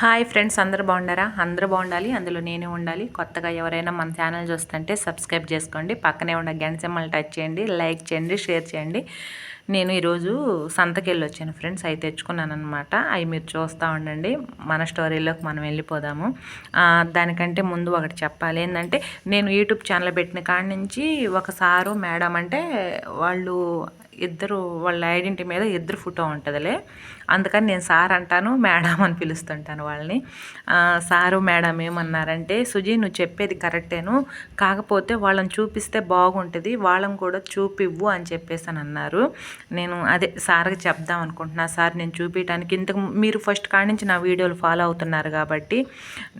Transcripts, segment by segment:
Hi friends అందరు బాగుండారా అందరూ బాగుండాలి అందులో నేనే ఉండాలి. కొత్తగా ఎవరైనా మన ఛానల్ చూస్తుంటే సబ్స్క్రైబ్ చేసుకోండి. పక్కనే ఉన్న గంట సింబల్ టచ్ చేయండి లైక్ చేయండి షేర్ చేయండి. నేను ఈరోజు సంతకి వెళ్ళి వచ్చాను ఫ్రెండ్స్ అవి తెచ్చుకున్నాను అనమాట అవి మీరు చూస్తూ ఉండండి. మన స్టోరీలోకి మనం వెళ్ళిపోదాము. దానికంటే ముందు ఒకటి చెప్పాలి. ఏంటంటే నేను యూట్యూబ్ ఛానల్ పెట్టిన కాడి నుంచి ఒక సారు మేడం అంటే వాళ్ళు ఇద్దరు వాళ్ళ ఐడెంటిటీ మీద ఇద్దరు ఫోటో ఉంటుందిలే. అందుకని నేను సార్ అంటాను మేడం అని పిలుస్తుంటాను వాళ్ళని. సారు మేడం ఏమన్నారంటే సుజీ నువ్వు చెప్పేది కరెక్టేను. కాకపోతే వాళ్ళని చూపిస్తే బాగుంటుంది వాళ్ళని కూడా చూపివ్వు అని చెప్పేసి అని అన్నారు. నేను అదే సార్కి చెప్దాం అనుకుంటున్నా. సార్ నేను చూపించడానికి ఇంతకు మీరు ఫస్ట్ కాడి నుంచి నా వీడియోలు ఫాలో అవుతున్నారు కాబట్టి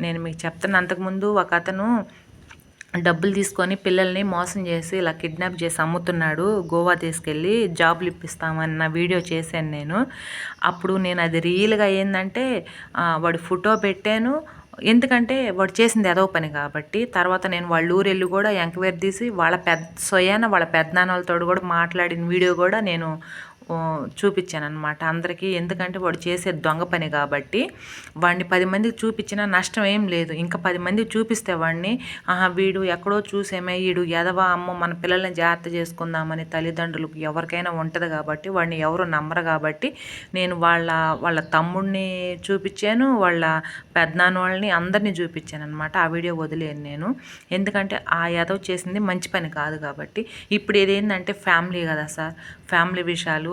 నేను మీకు చెప్తాను అంతకుముందు ఒక అతను డబ్బులు తీసుకొని పిల్లల్ని మోసం చేసి ఇలా కిడ్నాప్ చేసి అమ్ముతున్నాడు గోవా తీసుకెళ్ళి జాబ్లు ఇప్పిస్తామన్న వీడియో చేశాను నేను. అప్పుడు నేను అది రియల్గా ఏంటంటే వాడు ఫోటో పెట్టాను. ఎందుకంటే వాడు చేసింది ఏదో పని కాబట్టి తర్వాత నేను వాళ్ళ ఊరు వెళ్ళి కూడా ఎంక్వైరీ తీసి వాళ్ళ పెద్ద సొయాన వాళ్ళ పెద్దనాన్నలతో కూడా మాట్లాడిన వీడియో కూడా నేను చూపించాను అనమాట అందరికీ ఎందుకంటే వాడు చేసే దొంగ పని కాబట్టి వాడిని పది మందికి చూపించినా నష్టం ఏం లేదు. ఇంకా పది మందికి చూపిస్తే వాడిని ఆహా వీడు ఎక్కడో చూసేమే వీడు ఎదవా అమ్మ మన పిల్లల్ని జాగ్రత్త చేసుకుందామని తల్లిదండ్రులకు ఎవరికైనా ఉంటుంది కాబట్టి వాడిని ఎవరు నమ్మరు కాబట్టి నేను వాళ్ళ వాళ్ళ తమ్ముడిని చూపించాను వాళ్ళ పెద్దనాన్న వాళ్ళని అందరినీ చూపించాను అనమాట ఆ వీడియో వదిలేను నేను. ఎందుకంటే ఆ యాదవ్ చేసింది మంచి పని కాదు కాబట్టి. ఇప్పుడు ఇదేంటంటే ఫ్యామిలీ కదా సార్. ఫ్యామిలీ విషయాలు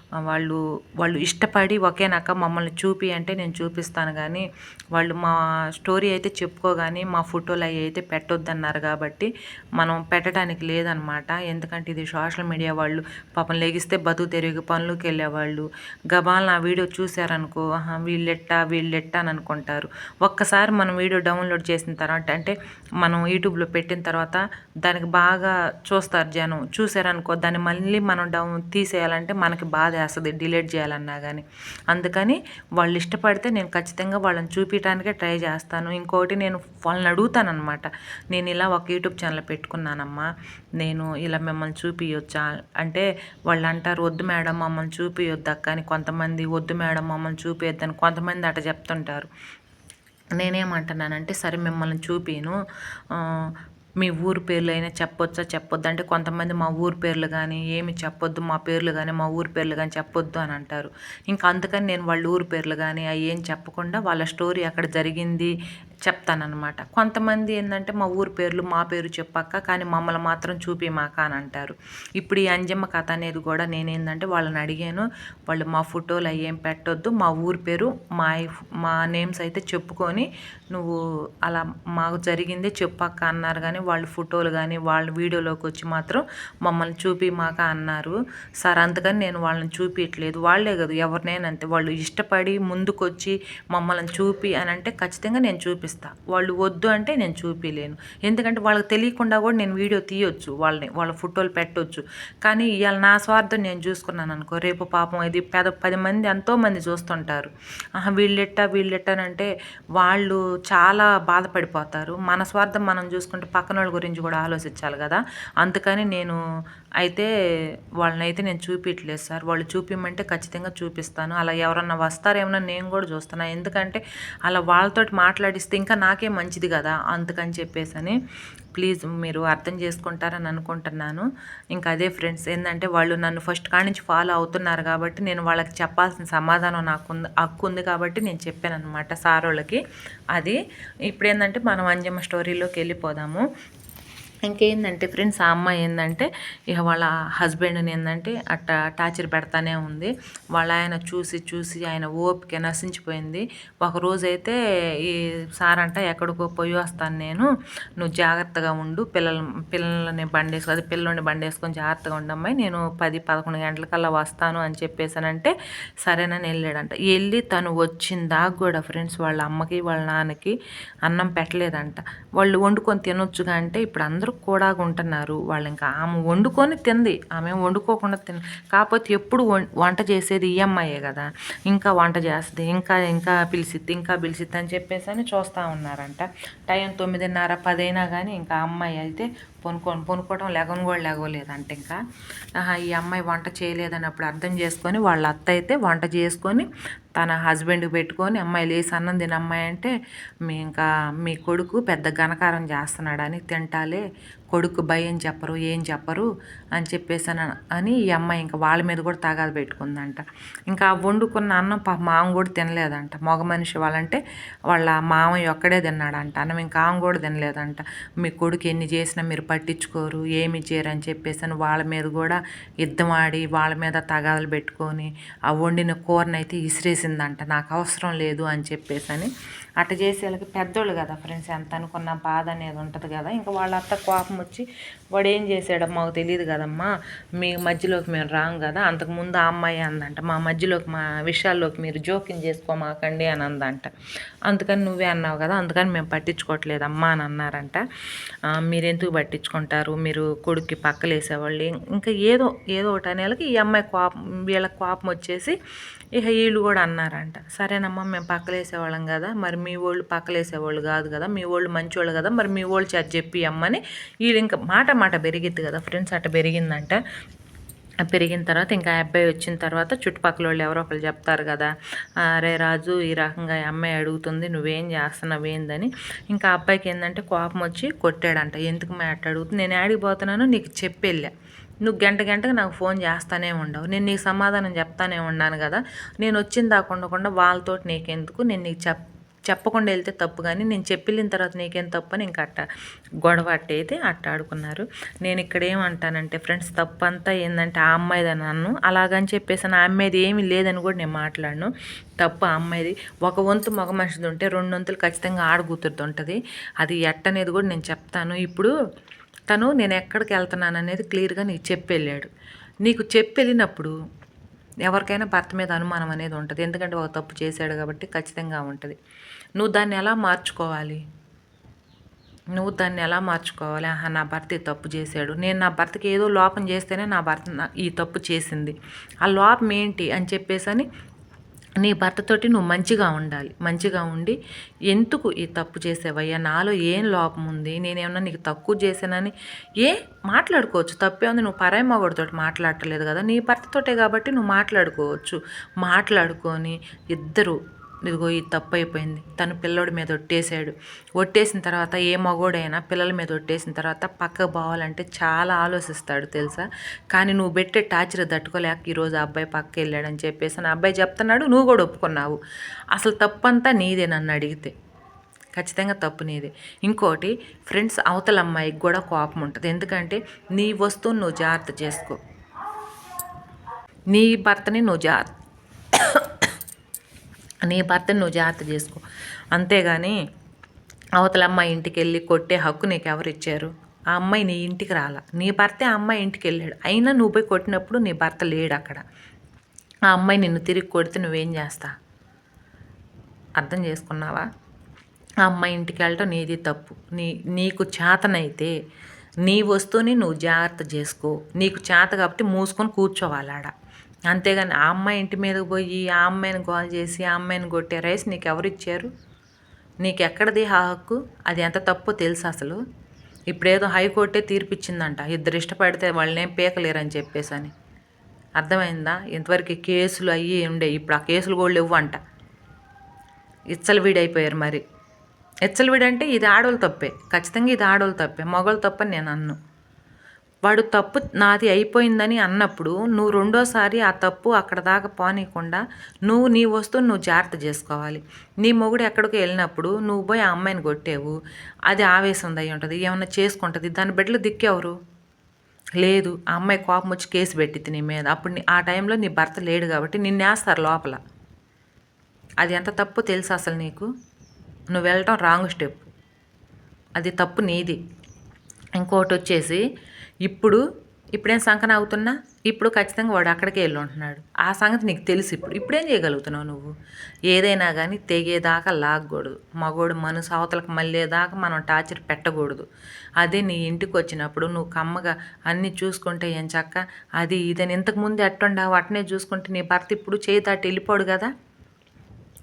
వాళ్ళు వాళ్ళు ఇష్టపడి ఒకేనాక మమ్మల్ని చూపి అంటే నేను చూపిస్తాను కానీ వాళ్ళు మా స్టోరీ అయితే చెప్పుకోగానే మా ఫోటోలు అవి అయితే పెట్టొద్దన్నారు కాబట్టి మనం పెట్టడానికి లేదనమాట. ఎందుకంటే ఇది సోషల్ మీడియా వాళ్ళు పాపం లెగిస్తే బతుకు తెరిగి పనులకు వెళ్ళేవాళ్ళు. గబాల్ నా వీడియో చూశారనుకో ఆహా వీళ్ళెట్టా వీళ్ళెట్టా అని అనుకుంటారు. ఒక్కసారి మనం వీడియో డౌన్లోడ్ చేసిన తర్వాత అంటే మనం యూట్యూబ్లో పెట్టిన తర్వాత దానికి బాగా చూస్తారు జనం. చూసారనుకో దాన్ని మళ్ళీ మనం డౌన్ తీసేయాలంటే మనకి బాధ చేస్తుంది డిలీట్ చేయాలన్నా కానీ అందుకని వాళ్ళు ఇష్టపడితే నేను ఖచ్చితంగా వాళ్ళని చూపించడానికే ట్రై చేస్తాను. ఇంకోటి నేను వాళ్ళని అడుగుతానమాట నేను ఇలా ఒక యూట్యూబ్ ఛానల్ పెట్టుకున్నానమ్మా నేను ఇలా మిమ్మల్ని చూపించొచ్చా అంటే వాళ్ళు అంటారు వద్దు మేడం మమ్మల్ని చూపించొద్దు అక్క అని కొంతమంది వద్దు మేడం మమ్మల్ని చూపించొద్దని కొంతమంది అట చెప్తుంటారు. నేనేమంటున్నానంటే సరే మిమ్మల్ని చూపిను మీ ఊరు పేర్లు అయినా చెప్పొచ్చా? చెప్పొద్దు? అంటే కొంతమంది మా ఊరు పేర్లు కానీ ఏమి చెప్పొద్దు మా పేర్లు కానీ మా ఊరు పేర్లు కానీ చెప్పొద్దు అని అంటారు. ఇంకా అందుకని నేను వాళ్ళ ఊరు పేర్లు కానీ అవి ఏం చెప్పకుండా వాళ్ళ స్టోరీ అక్కడ జరిగింది చెప్తానన్నమాట. కొంతమంది ఏంటంటే మా ఊరు పేర్లు మా పేరు చెప్పాక కానీ మమ్మల్ని మాత్రం చూపిమాక అని అంటారు. ఇప్పుడు ఈ అంజమ్మ కథ అనేది కూడా నేనేందంటే వాళ్ళని అడిగాను. వాళ్ళు మా ఫోటోలు అవి ఏం పెట్టొద్దు మా ఊరు పేరు మా మా నేమ్స్ అయితే చెప్పుకొని నువ్వు అలా మాకు జరిగిందే చెప్పక్క అన్నారు. కానీ వాళ్ళ ఫోటోలు కానీ వాళ్ళ వీడియోలోకి వచ్చి మాత్రం మమ్మల్ని చూపిమాక అన్నారు. సార్ అందుకని నేను వాళ్ళని చూపించట్లేదు వాళ్ళే కదా ఎవరినైనా అంతే. వాళ్ళు ఇష్టపడి ముందుకొచ్చి మమ్మల్ని చూపి అని అంటే ఖచ్చితంగా నేను చూపిస్తా. వాళ్ళు వద్దు అంటే నేను చూపించలేను ఎందుకంటే వాళ్ళకి తెలియకుండా కూడా నేను వీడియో తీయొచ్చు వాళ్ళని వాళ్ళ ఫోటోలు పెట్టొచ్చు. కానీ ఇవాళ నా స్వార్థం నేను చూసుకున్నాను అనుకో రేపు పాపం ఇది పెద పది మంది ఎంతోమంది చూస్తుంటారు. ఆహా వీళ్ళెట్టా వీళ్ళెట్టానంటే వాళ్ళు చాలా బాధపడిపోతారు. మన స్వార్థం మనం చూసుకుంటే పక్కన వాళ్ళ గురించి కూడా ఆలోచించాలి కదా. అందుకని నేను అయితే వాళ్ళనైతే నేను చూపించలేదు సార్. వాళ్ళు చూపిమంటే ఖచ్చితంగా చూపిస్తాను. అలా ఎవరన్నా వస్తారేమో నేను కూడా చూస్తున్నాను ఎందుకంటే అలా వాళ్ళతోటి మాట్లాడిస్తే ఇంకా నాకే మంచిది కదా అందుకని చెప్పేసి అని ప్లీజ్ మీరు అర్థం చేసుకుంటారని అనుకుంటున్నాను. ఇంకా అదే ఫ్రెండ్స్ ఏంటంటే వాళ్ళు నన్ను ఫస్ట్ కాడి నుంచి ఫాలో అవుతున్నారు కాబట్టి నేను వాళ్ళకి చెప్పాల్సిన సమాధానం నాకు ఉంది హక్కు ఉంది కాబట్టి నేను చెప్పాను అనమాట సార్ వాళ్ళకి అది ఇప్పుడు ఏంటంటే మనం అంజమ్మ స్టోరీలోకి వెళ్ళిపోదాము. ఇంకేందంటే ఫ్రెండ్స్ ఆ అమ్మాయి ఏంటంటే ఇక వాళ్ళ హస్బెండ్ని ఏంటంటే అట్ట టార్చర్ పెడతానే ఉంది. వాళ్ళ ఆయన చూసి చూసి ఆయన ఓపిక నశించిపోయింది. ఒకరోజైతే ఈ సార్ అంట ఎక్కడికో పోయి వస్తాను నేను. నువ్వు జాగ్రత్తగా ఉండు. పిల్లల పిల్లల్ని బండేసుకు అది పిల్లల్ని బండేసుకొని జాగ్రత్తగా ఉండమ్మాయి నేను పది పదకొండు గంటలకల్లా వస్తాను అని చెప్పేసానంటే సరేనని వెళ్ళాడంట. వెళ్ళి తను వచ్చిందాక కూడా ఫ్రెండ్స్ వాళ్ళ అమ్మకి వాళ్ళ నాన్నకి అన్నం పెట్టలేదంట. వాళ్ళు వండుకొని తినొచ్చుగా అంటే ఇప్పుడు అందరూ కూడా ఉంటున్నారు వాళ్ళు ఇంకా ఆమె వండుకొని తింది. ఆమె వండుకోకుండా తింది కాకపోతే ఎప్పుడు వం- వంట చేసేది ఈ అమ్మాయే కదా. ఇంకా వంట చేస్తుంది ఇంకా ఇంకా పిలిచిద్ది ఇంకా పిలిచిద్ది అని చెప్పేసి అని చూస్తూ ఉన్నారంట. టైం తొమ్మిదిన్నర పదైనా కానీ ఇంకా అమ్మాయి అయితే పొనుకో పొనుకోవడం లెగను కూడా లెగవలేదంట ఇంకా. ఈ అమ్మాయి వంట చేయలేదని అప్పుడు అర్థం చేసుకొని వాళ్ళ అత్త అయితే వంట చేసుకొని తన హస్బెండ్కి పెట్టుకొని అమ్మాయి లేసి అన్నం తిన అమ్మాయి అంటే మీ ఇంకా మీ కొడుకు పెద్ద ఘనకారం చేస్తున్నాడని తింటాలే కొడుకు భయం చెప్పరు ఏం చెప్పరు అని చెప్పేసి అని- అని ఈ అమ్మాయి ఇంకా వాళ్ళ మీద కూడా తగాదు పెట్టుకుందంట. ఇంకా వండుకున్న అన్నం పాప మామ కూడా తినలేదంట. మగ మనిషి వాళ్ళంటే వాళ్ళ మామయ్య ఒక్కడే తిన్నాడంట. అన్నం ఇంకా ఆమె కూడా తినలేదంట. మీ కొడుకు ఎన్ని చేసినా మీరు పట్టించుకోరు ఏమి చేయరు అని చెప్పేసి అని వాళ్ళ మీద కూడా యుద్ధం ఆడి వాళ్ళ మీద తగాదులు పెట్టుకొని ఆ వండిన కూరనైతే ఇసిరేసిందంట. నాకు అవసరం లేదు అని చెప్పేసి అని అట్ట చేసే వాళ్ళకి పెద్దోళ్ళు కదా ఫ్రెండ్స్ ఎంత అనుకున్న బాధ అనేది ఉంటుంది కదా. ఇంకా వాళ్ళ అత్త కోపం వచ్చి వాడు ఏం చేశాడో మాకు తెలియదు కదమ్మా. మీ మధ్యలోకి మేము రాం కదా. అంతకుముందు ఆ అమ్మాయి అందంట. మా మధ్యలోకి మా విషయాల్లోకి మీరు జోక్యం చేసుకోమాకండి అని అందంట. అందుకని నువ్వే అన్నావు కదా. అందుకని మేము పట్టించుకోవట్లేదు అమ్మా అని అన్నారంట. మీరెందుకు మీరు ఎందుకు పట్టించుకుంటారు? మీరు కొడుక్కి పక్కలేసేవాళ్ళు. ఇంకా ఏదో ఏదో ఒకటి అనేళ్ళకి ఈ అమ్మాయి కోపం వీళ్ళ కోపం వచ్చేసి ఇక వీళ్ళు కూడా అన్నారంట. సరేనమ్మా మేము పక్కలేసేవాళ్ళం కదా. మరి మీ వాళ్ళు పక్కలేసేవాళ్ళు కాదు కదా. మీ వాళ్ళు మంచోళ్ళు కదా. మరి మీ వాళ్ళు చేత చెప్పి అమ్మని వీళ్ళు ఇంకా మాట మాట పెరిగిద్ది కదా ఫ్రెండ్స్ అట్ట పెరిగిందంట. పెరిగిన తర్వాత ఇంకా ఆ అబ్బాయి వచ్చిన తర్వాత చుట్టుపక్కల వాళ్ళు ఎవరో ఒకరు చెప్తారు కదా అరే రాజు ఈ రకంగా ఈ అమ్మాయి అడుగుతుంది నువ్వేం చేస్తున్నావు ఏందని? ఇంకా అబ్బాయికి ఏంటంటే కోపం వచ్చి కొట్టాడంట. ఎందుకు మా అట్ట అడుగుతుంది నేను ఆడిపోతున్నాను నీకు చెప్పెళ్ళా. నువ్వు గంట గంటకు నాకు ఫోన్ చేస్తానే ఉండవు. నేను నీకు సమాధానం చెప్తానే ఉన్నాను కదా. నేను వచ్చిన దాకా ఉండకుండా వాళ్ళతోటి నీకెందుకు? నేను నీకు చెప్ చెప్పకుండా వెళ్తే తప్పు కానీ నేను చెప్పిన తర్వాత నీకేం తప్పు అని ఇంకా అట్ట గొడవ అట్టయితే అట్ట ఆడుకున్నారు. నేను ఇక్కడ ఏమంటానంటే ఫ్రెండ్స్ తప్పు అంతా ఏంటంటే ఆ అమ్మాయిది నన్ను. అలాగని చెప్పేసి నా అమ్మాయిది ఏమీ లేదని కూడా నేను మాట్లాడను. తప్పు ఆ అమ్మాయిది. ఒక వంతు మగ మనిషిది ఉంటే రెండు వంతులు ఖచ్చితంగా ఆడకూతురుది ఉంటుంది. అది ఎట్టనేది కూడా నేను చెప్తాను. ఇప్పుడు తను నేను ఎక్కడికి వెళ్తున్నాను అనేది క్లియర్గా నీకు చెప్పి వెళ్ళాడు. నీకు చెప్పి వెళ్ళినప్పుడు ఎవరికైనా భర్త మీద అనుమానం అనేది ఉంటుంది. ఎందుకంటే ఒక తప్పు చేశాడు కాబట్టి ఖచ్చితంగా ఉంటుంది. నువ్వు దాన్ని ఎలా మార్చుకోవాలి? నువ్వు దాన్ని ఎలా మార్చుకోవాలి? ఆహా నా భర్త ఈ తప్పు చేశాడు. నేను నా భర్తకి ఏదో లోపం చేస్తేనే నా భర్త ఈ తప్పు చేసింది. ఆ లోపం ఏంటి అని చెప్పేసి అని నీ భర్తతోటి నువ్వు మంచిగా ఉండాలి. మంచిగా ఉండి ఎందుకు ఈ తప్పు చేసేవయ్యా? నాలో ఏం లోపం ఉంది? నేనేమన్నా నీకు తక్కువ చేశానని? ఏ? మాట్లాడుకోవచ్చు. తప్పే ఉంది. నువ్వు పరాయి మగడితో మాట్లాడట్లేదు కదా. నీ భర్తతోటే కాబట్టి నువ్వు మాట్లాడుకోవచ్చు. మాట్లాడుకొని ఇద్దరు ఇదిగో ఈ తప్పు అయిపోయింది తను పిల్లోడి మీద ఒట్టేశాడు. ఒట్టేసిన తర్వాత ఏ మగోడైనా పిల్లల మీద ఒట్టేసిన తర్వాత పక్కకు పోవాలంటే చాలా ఆలోచిస్తాడు తెలుసా? కానీ నువ్వు పెట్టే టార్చర్ తట్టుకోలేక ఈరోజు ఆ అబ్బాయి పక్క వెళ్ళాడని చెప్పేసి నా అబ్బాయి చెప్తున్నాడు నువ్వు కూడా ఒప్పుకున్నావు. అసలు తప్పంతా నీదే నన్ను అడిగితే. ఖచ్చితంగా తప్పు నీదే. ఇంకోటి ఫ్రెండ్స్ అవతల అమ్మాయికి కూడా కోపం ఉంటుంది. ఎందుకంటే నీ వస్తువుని నువ్వు జాగ్రత్త చేసుకో. నీ భర్తని నువ్వు జాగ్రత్త నీ భర్తను నువ్వు జాగ్రత్త చేసుకో. అంతేగాని అవతల అమ్మాయి ఇంటికి వెళ్ళి కొట్టే హక్కు నీకు ఎవరు ఇచ్చారు? ఆ అమ్మాయి నీ ఇంటికి రాలా. నీ భర్తే ఆ అమ్మాయి ఇంటికి వెళ్ళాడు అయినా నువ్వు పోయి కొట్టినప్పుడు నీ భర్త లేడు అక్కడ. ఆ అమ్మాయి నిన్ను తిరిగి కొడితే నువ్వేం చేస్తా? అర్థం చేసుకున్నావా? ఆ అమ్మాయి ఇంటికి వెళ్ళటం నీది తప్పు. నీ నీకు చేతనైతే నీ వస్తువుని నువ్వు జాగ్రత్త చేసుకో. నీకు చేత కాబట్టి మూసుకొని కూర్చోవాలి ఆడ అంతేగాని ఆ అమ్మాయి ఇంటి మీదకి పోయి ఆ అమ్మాయిని గోల్ చేసి ఆ అమ్మాయిని కొట్టే రైస్ నీకు ఎవరు ఇచ్చారు? నీకు ఎక్కడది ఆ హక్కు? అది ఎంత తప్పో తెలుసు అసలు? ఇప్పుడేదో హైకోర్టే తీర్పిచ్చిందంట. ఇద్దరు ఇష్టపడితే వాళ్ళనేం పీకలేరని చెప్పేసి అని. అర్థమైందా? ఇంతవరకు కేసులు అయ్యి ఉండే. ఇప్పుడు ఆ కేసులు కూడా లేవు అంట ఇచ్చలవిడైపోయారు మరి. ఇచ్చలవిడి అంటే ఇది ఆడోళ్ళ తప్పే. ఖచ్చితంగా ఇది ఆడోళ్ళ తప్పే. మగవాళ్ళు తప్పని నేను అన్ను. వాడు తప్పు నాది అయిపోయిందని అన్నప్పుడు నువ్వు రెండోసారి ఆ తప్పు అక్కడ దాకా పోనీయకుండా నువ్వు నీ వస్తువు నువ్వు జాగ్రత్త చేసుకోవాలి. నీ మొగుడు ఎక్కడికి వెళ్ళినప్పుడు నువ్వు పోయి ఆ అమ్మాయిని కొట్టేవు. అది ఆవేశం అయి ఉంటుంది. ఏమన్నా చేసుకుంటుంది. దాని బిడ్డలు దిక్కెవరు? లేదు. ఆ అమ్మాయి కోపం వచ్చి కేసు పెట్టింది నీ మీద. అప్పుడు ఆ టైంలో నీ భర్త లేడు కాబట్టి నిన్నేస్తారు లోపల. అది ఎంత తప్పు తెలుసు అసలు నీకు? నువ్వు వెళ్ళటం రాంగ్ స్టెప్. అది తప్పు నీది. ఇంకోటి వచ్చేసి ఇప్పుడు ఇప్పుడేం సంకన అవుతున్నా ఇప్పుడు ఖచ్చితంగా వాడు అక్కడికే వెళ్ళి ఉంటున్నాడు ఆ సంగతి నీకు తెలుసు ఇప్పుడు. ఇప్పుడేం చేయగలుగుతున్నావు నువ్వు? ఏదైనా కానీ తెగేదాకా లాగకూడదు మగోడు మనసు అవతలకు మళ్ళేదాకా మనం టార్చర్ పెట్టకూడదు. అదే నీ ఇంటికి వచ్చినప్పుడు నువ్వు కమ్మగా అన్నీ చూసుకుంటే ఏం చక్క? అది ఇదని ఇంతకుముందు ఎట్టుండావు అట్నే చూసుకుంటే నీ భర్త ఇప్పుడు చేయి దాటి వెళ్ళిపోడు కదా?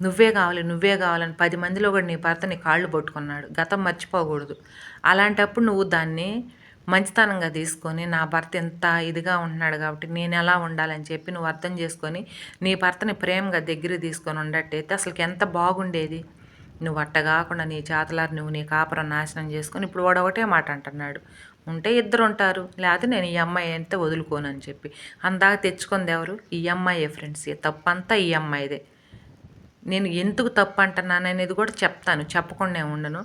నువ్వే కావాలి నువ్వే కావాలని పది మందిలో కూడా నీ భర్త నీ కాళ్ళు పట్టుకున్నాడు. గతం మర్చిపోకూడదు. అలాంటప్పుడు నువ్వు దాన్ని మంచితనంగా తీసుకొని నా భర్త ఎంత ఇదిగా ఉంటున్నాడు కాబట్టి నేను ఎలా ఉండాలని చెప్పి నువ్వు అర్థం చేసుకొని నీ భర్తని ప్రేమగా దగ్గర తీసుకొని ఉండట్టయితే అసలుకి ఎంత బాగుండేది? నువ్వు అట్ట కాకుండా నీ చేతలారు నువ్వు నీ కాపురం నాశనం చేసుకొని ఇప్పుడు వాడు ఒకటే మాట అంటున్నాడు. ఉంటే ఇద్దరు ఉంటారు లేకపోతే నేను ఈ అమ్మాయి అంతే వదులుకోనని చెప్పి. అందాక తెచ్చుకుంది ఎవరు? ఈ అమ్మాయే ఫ్రెండ్స్ తప్పంతా ఈ అమ్మాయిదే. నేను ఎందుకు తప్పు అంటున్నాను అనేది కూడా చెప్తాను చెప్పకుండా ఉండను.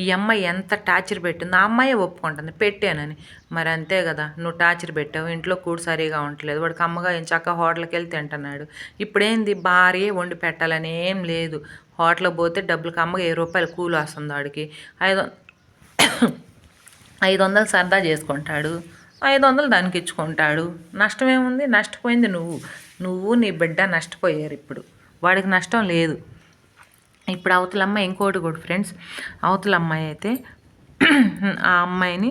ఈ అమ్మాయి ఎంత టార్చర్ పెట్టిందో ఆ అమ్మాయి ఒప్పుకుంటుంది పెట్టానని. మరి అంతే కదా నువ్వు టార్చర్ పెట్టావు ఇంట్లో కూడు సరిగా ఉండట్లేదు వాడికి అమ్మగా ఏం చక్క హోటల్కి వెళ్ళి తింటున్నాడు. ఇప్పుడేంది భార్య వండి పెట్టాలని ఏం లేదు. హోటల్కి పోతే డబ్బులకి అమ్మగా ఏ రూపాయలు కూలి వస్తుంది వాడికి. ఐదు ఐదు వందలు సరదా చేసుకుంటాడు ఐదు వందలు దానికి ఇచ్చుకుంటాడు. నష్టమేముంది నష్టపోయింది నువ్వు. నువ్వు నీ బిడ్డ నష్టపోయారు ఇప్పుడు. వాడికి నష్టం లేదు. ఇప్పుడు అవతల అమ్మాయి ఇంకోటి కూడా ఫ్రెండ్స్ అవతల అమ్మాయి అయితే ఆ అమ్మాయిని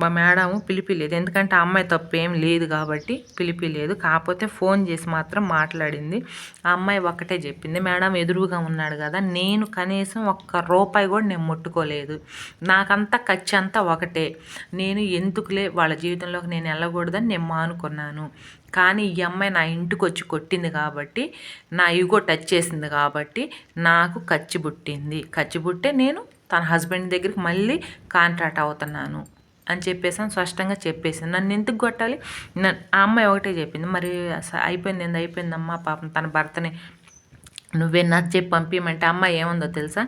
మా మేడం పిలిపిలేదు. ఎందుకంటే ఆ అమ్మాయి తప్పు ఏం లేదు కాబట్టి పిలిపిలేదు. కాకపోతే ఫోన్ చేసి మాత్రం మాట్లాడింది. ఆ అమ్మాయి ఒక్కటే చెప్పింది మేడం ఎదురుగా ఉన్నాడు కదా నేను కనీసం ఒక్క రూపాయి కూడా నేను ముట్టుకోలేదు. నాకంతా ఖర్చు అంతా ఒకటే. నేను ఎందుకులే వాళ్ళ జీవితంలోకి నేను వెళ్ళకూడదని నేను మానుకున్నాను. కానీ ఈ అమ్మాయి నా ఇంటికి వచ్చి కొట్టింది కాబట్టి నా ఈగో టచ్ చేసింది కాబట్టి నాకు కచ్చి పుట్టింది. కచ్చి పుట్టే నేను తన హస్బెండ్ దగ్గరికి మళ్ళీ కాంట్రాక్ట్ అవుతున్నాను అని చెప్పేసి స్పష్టంగా చెప్పేసింది. నన్ను ఎందుకు కొట్టాలి? ఆ అమ్మాయి ఒకటే చెప్పింది. మరి అయిపోయింది ఏంది? అయిపోయిందమ్మా పాపం తన భర్తని నువ్వే నచ్చ చెప్పి పంపించమంటే అమ్మాయి ఏముందో తెలుసా?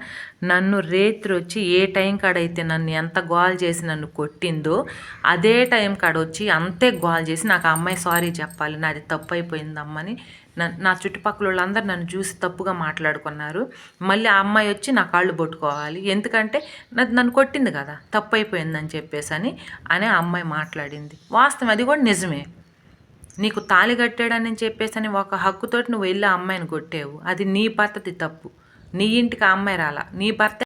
నన్ను రేత్రి వచ్చి ఏ టైం కాడైతే నన్ను ఎంత గోల్ చేసి నన్ను కొట్టిందో అదే టైం కాడ వచ్చి అంతే గోల్ చేసి నాకు ఆ అమ్మాయి సారీ చెప్పాలి. నాది తప్పు అయిపోయిందమ్మని నా చుట్టుపక్కల వాళ్ళందరూ నన్ను చూసి తప్పుగా మాట్లాడుకున్నారు. మళ్ళీ ఆ అమ్మాయి వచ్చి నా కాళ్ళు పట్టుకోవాలి. ఎందుకంటే నన్ను నన్ను కొట్టింది కదా తప్పు అయిపోయిందని చెప్పేసి అని అనే అమ్మాయి మాట్లాడింది. వాస్తవం అది కూడా నిజమే. నీకు తాళి కట్టాడని చెప్పేసి అని ఒక హక్కుతోటి నువ్వు వెళ్ళి అమ్మాయిని కొట్టావు. అది నీ పద్ధతి తప్పు. నీ ఇంటికి ఆ అమ్మాయి రాలా. నీ భర్త